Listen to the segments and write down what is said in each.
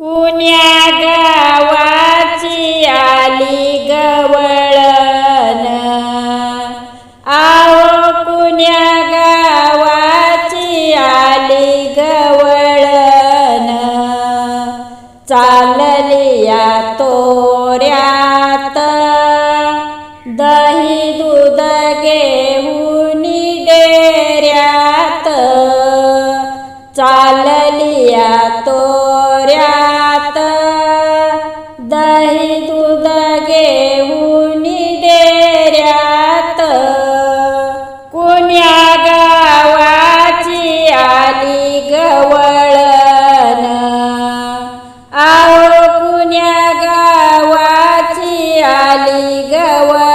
कुण्या गावाची आली गवळन आओ कुण्या गावाची आली गवळन चाललिया तोऱ्यात दही दूध घेऊन डेऱ्यात. चाललिया तो कुण्या गावाची आली गवळण? आओ कुण्या गावाची आली गवळण?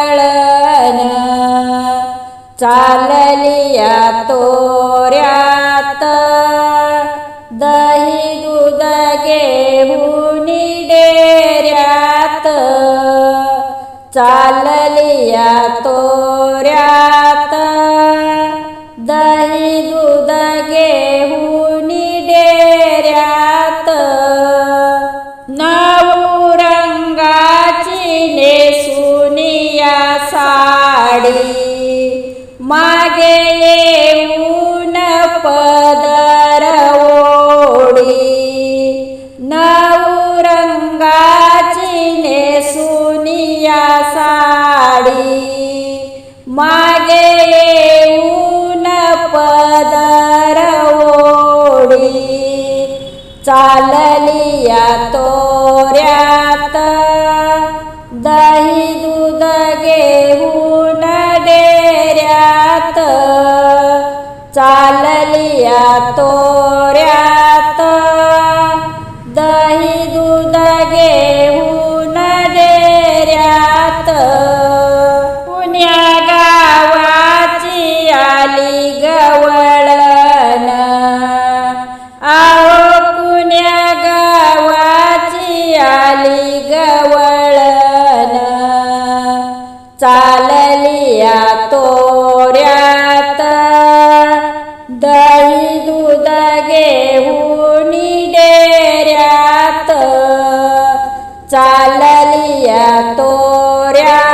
चालली या तोऱ्यात दही दूध घेऊन डेऱ्यात. चालली या त्यात नऊ रंगाची नेसुनिया साडी. मागे चालली या तोऱ्यात. दही दूध घेऊन डेऱ्यात. चालली या तो आली गवळण. चालली तोऱ्यात. दही दूध घेऊन डेऱ्यात. चाललिया तोऱ्या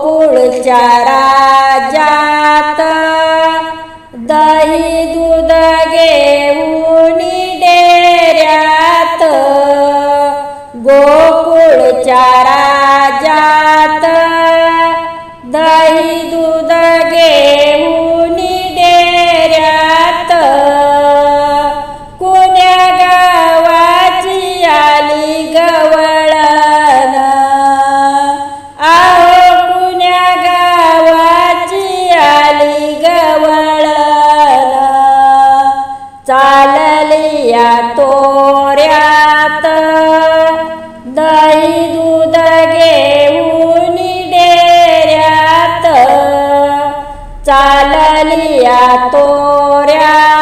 કુળ ચારા જા चालली या तोऱ्यात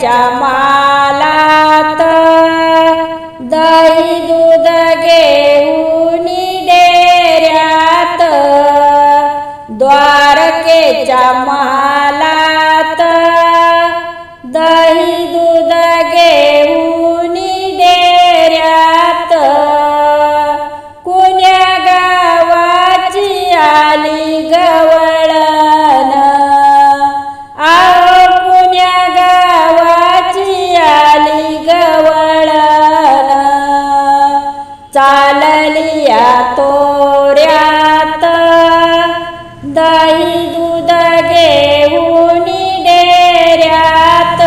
त्याच्या मालात दही दूध घेऊन डेऱ्यात द्वारकेच्या मालात चाललिया तोऱ्यात. दही दूध घेऊन डेऱ्यात.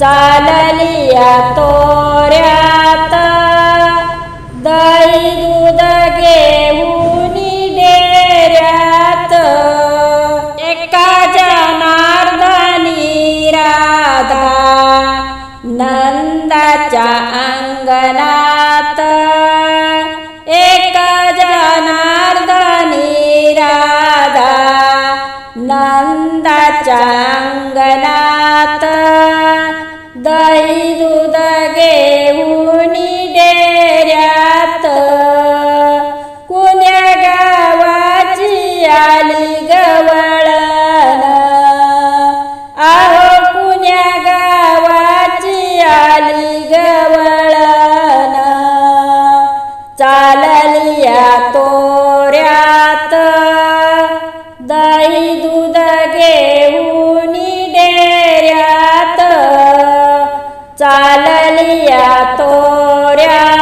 चाललिया तोऱ्यात. दही दूध घेऊन डेऱ्यात. एका जनार्दनी राधा नंदाच्या चाललिया तोऱ्यात. दही दूध घेऊन डेऱ्यात. चाललिया तोऱ्या